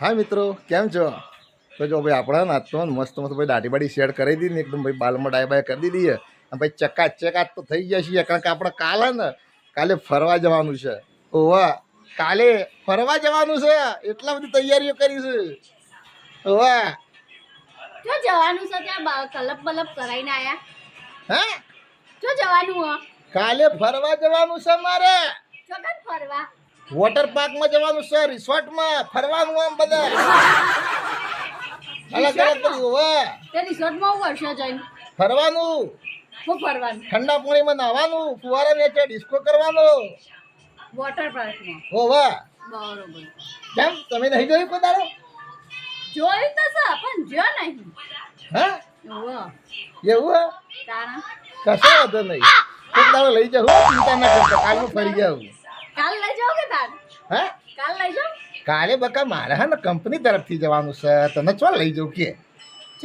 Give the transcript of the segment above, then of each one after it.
હા મિત્રો કેમ છો? તો જો ભાઈ આપણા નાચ તો મસ્ત મસ્ત ભાઈ દાઢી બાડી શેડ કરી દીધી ને એકદમ ભાઈ બાલમાં ડાય બાય કરી દીધી છે. અને ભાઈ ચકા ચકાત તો થઈ ગયા છીએ કારણ કે આપણે કાલે ને કાલે ફરવા જવાનું છે. ઓવા કાલે ફરવા જવાનું છે? એટલા બધી તૈયારીઓ કરી છે. ઓવા જો જવાનું છે ત્યાં કલપ બલપ કરાઈને આયા. હા? જો જવાનું કાલે ફરવા જવાનું છે મારે? જો ફરવા. વોટર પાર્કમાં જવાનું છે રિસોર્ટમાં ફરવાનું આમ બધા. અલગ અલગ કર્યું હવે તે રિસોર્ટમાં હું વર્ષો જઈને ફરવાનું. હું ફરવાનું. ઠંડા પાણીમાં નાહવાનું ફુવારા નીચે ડિસ્કો કરવાનો. વોટર પાર્કમાં વાહ બરોબર. કેમ? તમે નહીં જોયું દાડો જોયું તો છે પણ જો નહીં. હા? એવું? તારા? કશો વાંધો નહીં. એક દાડો લઈ જાઉં ચિંતા ના કરતા કાલનું ફરી જાઉં. હા? કાલ લઈ કાલે બકા મારે હે ને કંપની તરફથી જવાનું છે. તને ચો લઈ જવું કે.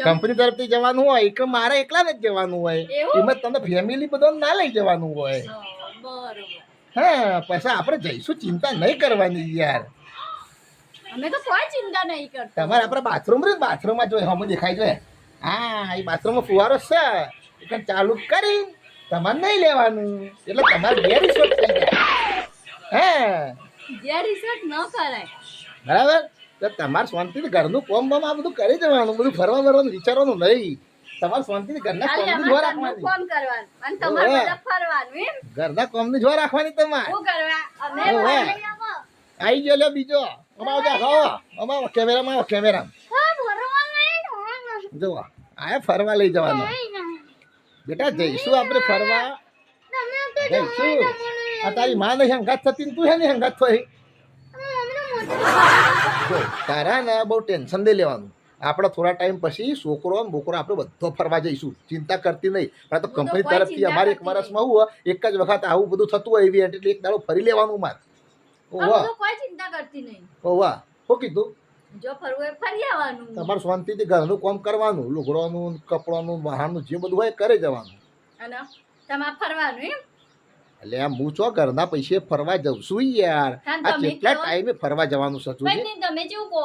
કંપની તરફથી જવાનું હોય કે મારે એકલા જ જવાનું હોય. એમાં તને ફેમિલી બધો ના લઈ જવાનું હોય. હા, પૈસા આપણે જઈશું ચિંતા નહીં કરવાની યાર. અમે તો કોઈ ચિંતા નહીં કરતા. તમારે આપણે બાથરૂમ રે બાથરૂમમાં જોઈએ હમ દેખાય છે. હા એ બાથરૂમમાં ફુવારો છે. એટલે ચાલુ કરી. તમારે નહીં લેવાનું. એટલે તમારે બે રિસોર્ટ થઈ જાય. હા. જે રિસોર્ટ ન કરાય. બરાબર? તો તમારે શાંતિથી ઘરનું કોમ બમ આ બધું કરી દેવાનું બધું ફરવા ફરવાનું વિચારવાનું નહીં. તમારે શાંતિથી ઘરના કોમ જોવા રાખવાની. કામ કરવાનું અને તમારે બધા ફરવાનું એમ? ઘરના કોમની જોવા રાખવાની તમારે. શું કરવા? અમે આવો. ગયો લે બીજો. અમારો જા ખાઓ અમારો કેમેરામાં કેમેરામાં. જોવા આયા આ ફરવા લઈ જવાનો. બેટા જઈશું આપણે ફરવા. જઈશું. આ તારી માં નહીં હંગાત થતી ને તું હે ને હંગાત થઈ? તારા ને બહુ ટેન્શન દે લેવાનું. આપણે થોડા ટાઈમ પછી છોકરો ને બોકરો આપણે બધો ફરવા જઈશું. ચિંતા કરતી નહીં. પણ તો કંપની તરફથી અમારે એક વર્ષમાં હું એક જ વખત આવું બધું થતું હોય એવી એટલે એક દાડો ફરી લેવાનું માર. ઓવા કોઈ ચિંતા કરતી નહીં. ઓવા શું કીધું? જો ફરવું હોય ફરી આવવાનું. તમારે શાંતિથી ઘરનું કામ કરવાનું લુગડોનું કપડાનું બહારનું જે બધું હોય કરે જવાનું અને તમારે ફરવાનું એમ? એટલે આમ હું છો ઘરના પૈસે ફરવા જઉં છું યાર. આ કેટલા ટાઈમે ફરવા જવાનું છે જોજે. નહીં, તમે જેવું કહો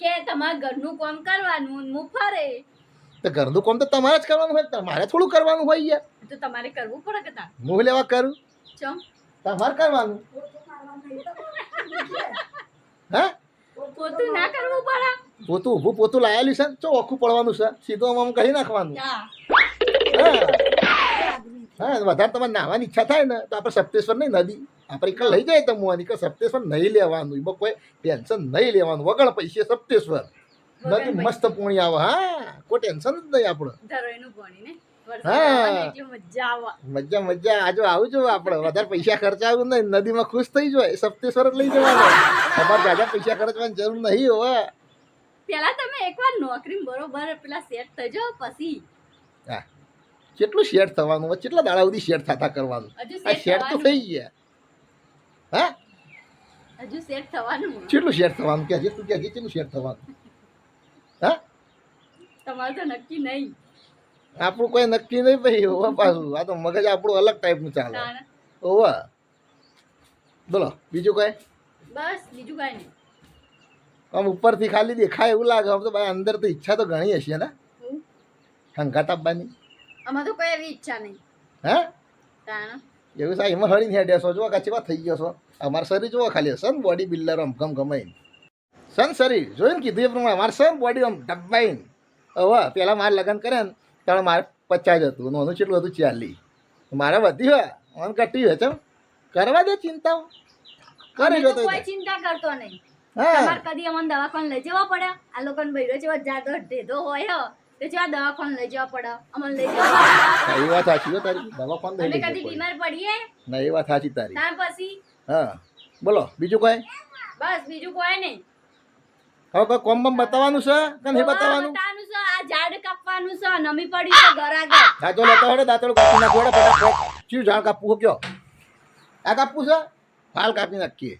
કે તમારા ઘરનું કામ કરવાનું હું ફરે. તો ઘરનું કામ તો તમારે જ કરવાનું હોય તમારે થોડું કરવાનું હોય યાર. તો તમારે કરવું પડે કે તા હું લેવા કરું? ચમ. તમારે કરવાનું? હા? પોતું ના કરવું પડે. પોતું ઊભું પોતું લાયેલું છે ચો ઓખું પડવાનું છે. સીધો આમ કહી નાખવાનું. હા. હા વધારે તમારે નાહવાની ઈચ્છા થાય ને તો આપણે સપ્તેશ્વર નહીં નદી. આપણે એક લઈ જાય તમવાની મુવાની કે સપ્તેશ્વર નહીં લેવાનું. એમાં કોઈ ટેન્શન નહીં લેવાનું. વગર પૈસે સપ્તેશ્વર. નદી મસ્ત પૂણી આવે. હા કોઈ ટેન્શન જ નહીં આપણે. હા. મજા મજા આજે આવજો આપણે. વધારે પૈસા ખર્ચાવું નહીં. નદીમાં ખુશ થઈ જાય. સપ્તેશ્વર જ લઈ જવાનું. તમારે જાજા પૈસા ખર્ચવાની જરૂર નહીં હોય પેલા તમે એકવાર નોકરી બરોબર પેલા સેટ થઈ જાઓ પછી. હા. કેટલું શેર થવાનું? હોય કેટલા દાડા સુધી શેર થતા કરવાનું? આ શેર તો થઈ ગયા. હા? હજુ શેર થવાનું. કેટલું શેર થવાનું? કે હજી તું કે હજી કેટલું શેર થવાનું? હા? તમારે તો નક્કી નહીં. આપણું કોઈ નક્કી નહીં ભાઈ. હોવા પાછું. આ તો મગજ આપણું અલગ ટાઈપનું ચાલે. હોવા બોલો બીજું કઈ? બસ બીજું કઈ નહીં. આમ ઉપરથી ખાલી દેખાય એવું લાગે. આમ તો ભાઈ અંદર તો ઈચ્છા તો ઘણી હશે ને? હંગાત આપવાની? આમાં તો કોઈ એવી ઈચ્છા નહીં. હા? તાણ? એવું સાહેબ એમાં હળીને હેડ્યા છો. જો કાચી વાત થઈ ગયો છો. અમારું શરીર જોવો ખાલી. સન બોડી બિલ્ડર આમ ગમ ગમાઈને સન શરીર? જોઈને કીધું એ પ્રમાણે. મારે સન બોડી આમ ડબ્બાઈને હવે પેલા મારે લગ્ન કરે ને ત્યારે મારે પચાસ હતું નોનું કેટલું હતું ચાલી. મારે વધી હોય. ઓન કટી હોય ચમ. કરવા દે ચિંતાઓ. કરે જો કોઈ ચિંતા કરતો નહીં. હા. તમારે કદી અમને દવાખાને લઈ જવા પડ્યા? આ લોકોને બૈરો જેવા જાદો ઢેધો હોય હો, તો જેવા દવાખાને લઈ જવા પડે અમને લઈ જવા પડે. એ વાત સાચી હો તારી. દવા કોણ અમે કદી બીમાર પડીએ? ના એ વાત સાચી તારી. ત્યાર પછી? હા. બોલો બીજું કોઈ? બસ બીજું કોઈ નહીં. હવે કોઈ કોમ બમ બતાવવાનું છે કે નહીં બતાવવાનું? બતાવવાનું છે આ ઝાડ કાપવાનું છે નમી પડી છે ઘર આગળ. દાંતો લેતો હોય દાંતો કાપી નાખો હેડો ફટાફટ. ચીવ ઝાડ કાપવું કયો? આ કાપવું છે? હાલ કાપી નાખીએ.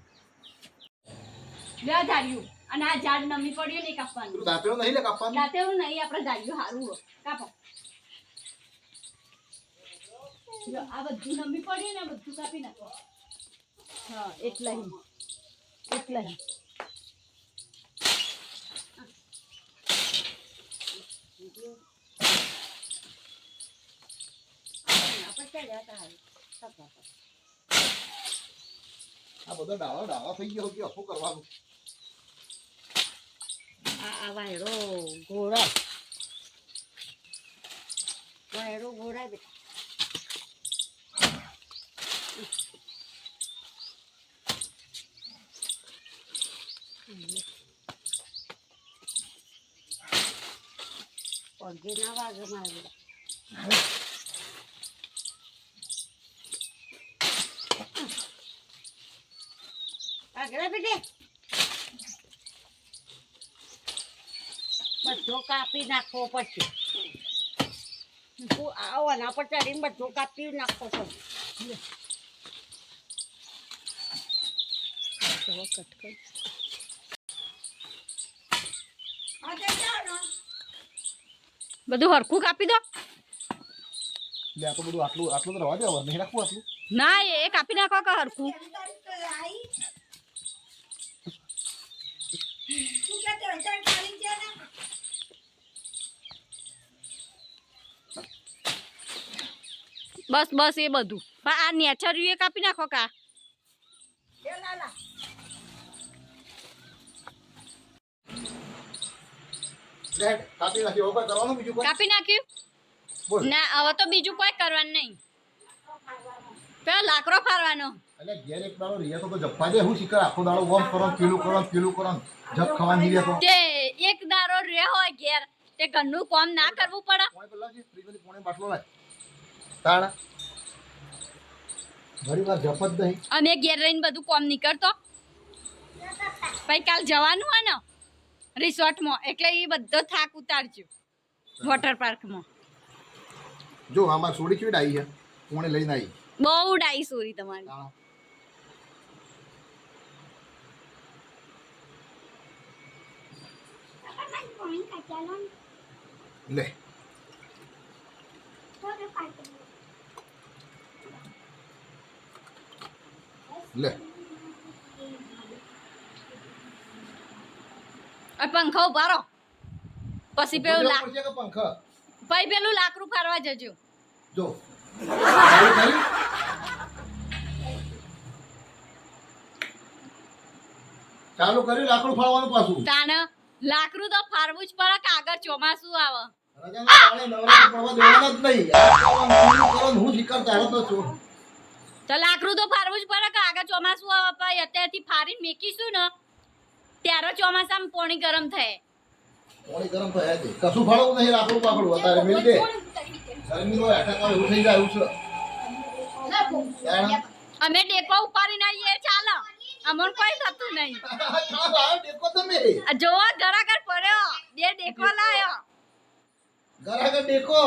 બે ધાર્યું. અને આ ઝાડ નમી પડ્યું નહીં કાપવાનું. દાંતેડું નહીં લે કાપવાનું? દાંતેડું નહીં આપણે ઝાડ્યું સારું હો કાપો. જો આ બધું નમી પડ્યું ને બધું કાપી નાખો. હા એટલે એટલે આ બધો ડાળો ડાળો થઈ ગયો કે આખું કરવાનું? આ વાયરો ઘોડાય વાયરો ઘોડાય બેટા પગે ના વાગે મારે. આગળ બેટે બધો કાપી નાખવો પડશે. આવો ના પર ચડીને બધો કાપી નાખવો પડશે બધું હરખું કાપી દો. એટલે તો બધું આટલું આટલું તો રવા દેવા નહીં રાખવું આટલું? ના એ કાપી નાખો કે હરખું. બસ બસ એ બધું. આ નેચર એ કાપી નાખો કા? કાપી નાખ્યું? ના હવે તો બીજું કોઈ કરવાનું નહીં. પેલો લાકડો ફારવાનો એટલે ઘેર એક દાડો તો તો જપ્પા દે હું શીખર આખો દાડો વોમ કરો પેલું કરો પેલું કરો જપ ખાવાની નહીં રહેતો તે એક દારો રે હોય ઘેર તે ઘરનું કામ ના કરવું પડે. પોણે બાટલો લાય. તાણ. ઘણી વાર જપ જ નહીં. અમે ઘેર રહીને બધું કોમ નીકળતો પછી કાલ જવાનું હોય ને રિસોર્ટમાં એટલે એ બધો થાક ઉતારજો વોટર પાર્કમાં. જો આમાં સોડી કેવી ડાઈ છે? કોણે લઈને આવી બહુ ડાઈ સોરી તમારી. લે. લે. પંખો ઉભારો. પછી પેલું લાખ પછી પેલું લાકડું ફારવા જજો. જો. ચાલુ કરી લાકડું ફાળવાનું પાછું. તાને લાકડું તો ફારવું જ પડે કાગળ આગળ ચોમાસું આવે. રજાના પાણી નવરા પડવા દેવાના જ નહીં. હું શીખર તારે તો છું. તો લાકડું તો ફારવું જ પડે કે આગળ ચોમાસું આવે પછી અત્યારથી ફારી મેકીશું ને ત્યારે ચોમાસામાં પોણી ગરમ થાય. પોણી ગરમ થાય છે. કશું ફાળવું નહીં લાકડું પાકડું. અત્યારે મિલ દે. ગરમીનો અટક એવું થઈ જાય એવું છે. અમે ડેકો ઉપાડીને આવીએ ચાલો. અમોન કોઈ થતું નહીં. ચાલ, આ ટેકો તમે. આ જોવો ઘરાકર પડ્યો બે ડેકો લાયો. ઘરાગર ટેકો.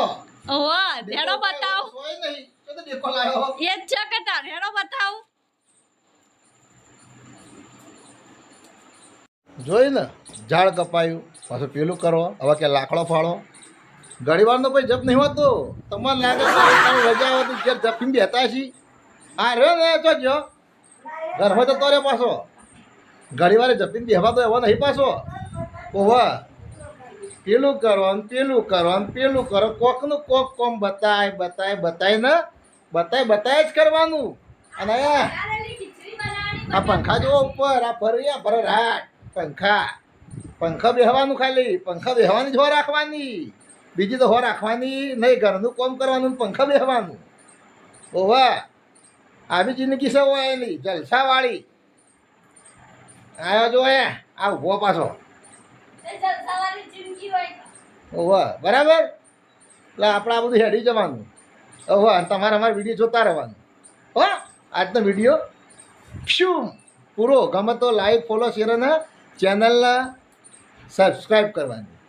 ઓહો ભેડો બતાવ. કોઈ નહીં. તો તો ટેકો લાયો એ જ છે કે તાર હેડો બતાવ. જોઈ ને ઝાડ કપાયું પાછું પેલું કરો હવે કે લાકડો ફાળો. ઘણી વાર પછી જપ નહીં હોતો. તમારે લાગે રજા હોતી ઘેર જપીને બેતા છી. આ રહ્યો ને તો જો. ઘરમાં જતો રહ્યો પાછો. ઘણી વાર જપીને બેહવા તો એવો નહીં પાછો. ઓવા પેલું કરો ને પેલું કરો ને પેલું કરો. કોકનું કોક કોમ બતાય બતાય બતાય ને બતાય બતાય જ કરવાનું. અને આ પંખા જો ઉપર આ ભર ફર રાટ પંખા. પંખા બેહવાનું ખાલી પંખા બેહવાની જ હો રાખવાની. બીજી તો હો રાખવાની નહીં ઘરનું કોમ કરવાનું પંખા બેહવાનું. ઓવા આવી જિંદગી એની જલસાવાળી. આવ્યો જો એ આ ઊભો પાછો. ઓવા બરાબર? એટલે આપણે આ બધું હેડી જવાનું. ઓવા તમારે અમારા વીડિયો જોતા રહેવાનું. હો, આજનો વીડિયો શું? પૂરો ગમે તો લાઈક ફોલો શેર અને ચેનલને સબસ્ક્રાઈબ કરવાની.